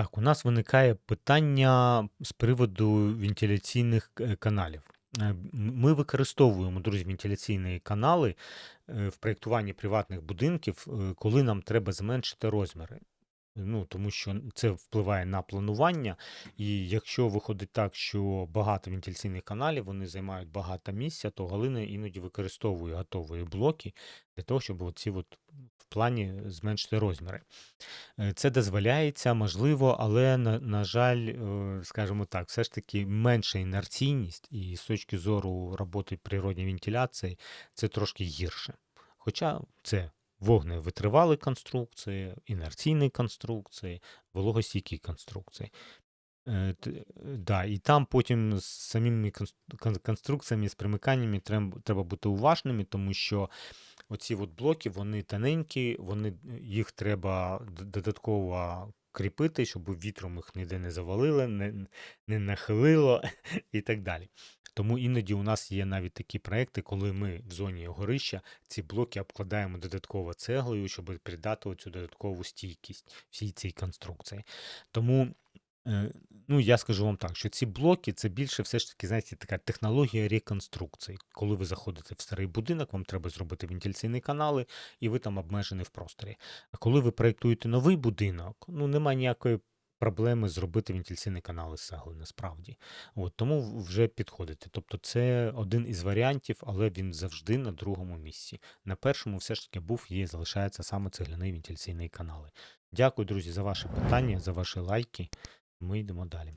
Так, у нас виникає питання з приводу вентиляційних каналів. Е, Ми використовуємо, друзі, вентиляційні канали е, в проєктуванні приватних будинків, е, коли нам треба зменшити розміри. Ну, тому що це впливає на планування, і якщо виходить так, що багато вентиляційних каналів вони займають багато місця, то Галина іноді використовує готові блоки для того, щоб оці от в плані зменшити розміри. Е, Це дозволяється, можливо, але на, на жаль, е, скажімо так, все ж таки менша інерційність, і з точки зору роботи природньої вентиляції це трошки гірше. Хоча це вогневитривалі конструкції, інерційні конструкції, вологостійкі конструкції. Е, Да, і там потім з самими конструкціями, з примиканнями трем- треба бути уважними, тому що оці от блоки, вони тоненькі, вони, їх треба додатково кріпити, щоб вітром їх ніде не завалило, не, не нахилило і так далі. Тому іноді у нас є навіть такі проекти, коли ми в зоні горища ці блоки обкладаємо додатково цеглою, щоб придати оцю додаткову стійкість всій цій конструкції. Тому Е, Ну, я скажу вам так, що ці блоки це більше все ж таки, знаєте, така технологія реконструкції. Коли ви заходите в старий будинок, вам треба зробити вентиляційні канали, і ви там обмежені в просторі. А коли ви проєктуєте новий будинок, ну немає ніякої проблеми зробити вентиляційні канали з цегли, насправді. От, тому вже підходите. Тобто це один із варіантів, але він завжди на другому місці. На першому все ж таки був і залишається саме цегляний вентиляційний канали. Дякую, друзі, за ваші питання, за ваші лайки. Ми йдемо далі.